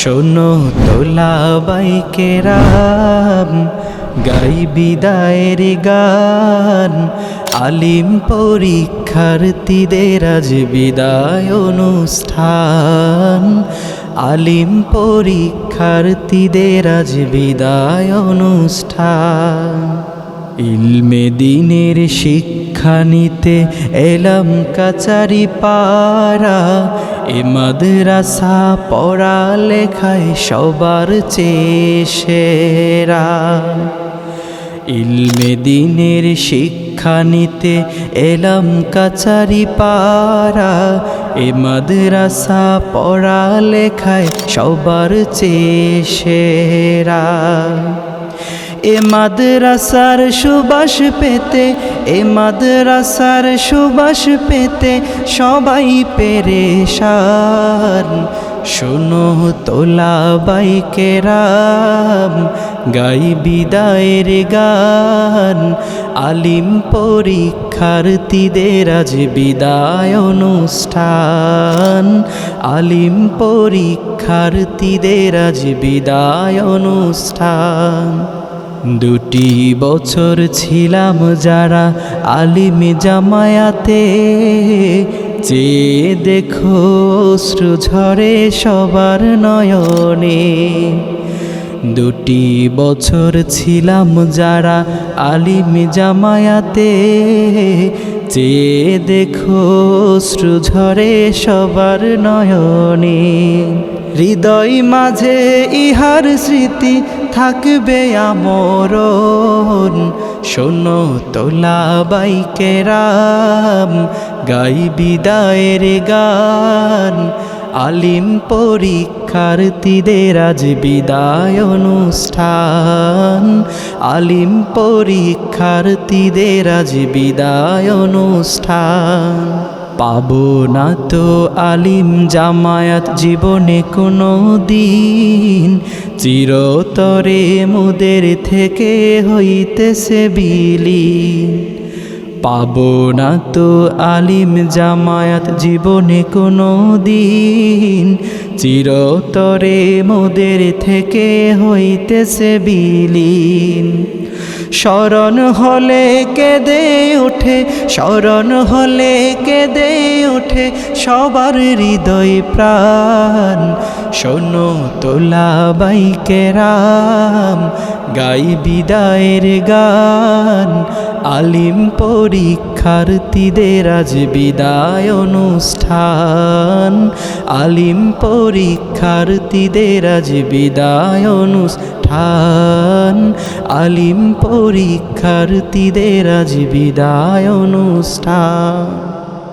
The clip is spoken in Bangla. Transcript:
শোনো তোলা বাইকেরাম গাই বিদায়ের গান। আলিম পরীক্ষার্থীদের আজ বিদায় অনুষ্ঠান। আলিম পরীক্ষার্থীদের আজ বিদায় অনুষ্ঠান। ইলমে দিনের শিক্ষা নিতে এলাম কাচারি পাড়া এ মাদ্রাসা পড়া লেখায় সবার চেষেরা ইলমে দিনের শিক্ষা নিতে এলাম কাচারি পাড়া। এ মাদ্রাসা পড়া লেখায় সবার চেষেরা এ মাদ্রাসার সুবাস পেতে, এ মাদ্রাসার সুবাস পেতে সবাই পেরেশান। শোনো তোলা বাইকেরাম গাই বিদায়ের গান। আলিম পরীক্ষার্থীদের আজ বিদায় অনুষ্ঠান। আলিম পরীক্ষার্থীদের আজ বিদায় অনুষ্ঠান। দুটি বছর ছিলাম যারা আলিম জামায়াতে। যে দেখো শ্রু ঝরে সবার নয়নে। দুটি বছর ছিলাম যারা আলিম জামায়াতে। যে দেখো ঝরে সবার নয়নে, হৃদয় মাঝে ইহার স্মৃতি থাকবে আমরণ। শোনো তোলা বাইকেরাম গাই বিদায়ের গান। আলিম পরীক্ষার্থীদের আজ বিদায় অনুষ্ঠান। আলিম পরীক্ষার্থীদের আজ বিদায় অনুষ্ঠান। পাবো না তো আলিম জামায়াত জীবনে কোনো দিন। চিরতরে মুদের থেকে হইতেছে বিলীন। পাবো না তো আলিম জামায়াত জীবনে কোনো দিন। চিরতরে মোদের থেকে হইতেছে বিলীন। স্মরণ হলে কেঁদে ওঠে স্মরণ হলে কেঁদে ওঠে সবার হৃদয় প্রাণ। শোনো তোলা বাইকেরাম গাই বিদায়ের গান। আলিম পরীক্ষার্থীদের আজ বিদায় অনুষ্ঠান। আলিম পরীক্ষার্থীদের আজ বিদায় অনুষ্ঠান। আলিম পরীক্ষার্থীদের আজ বিদায় অনুষ্ঠান।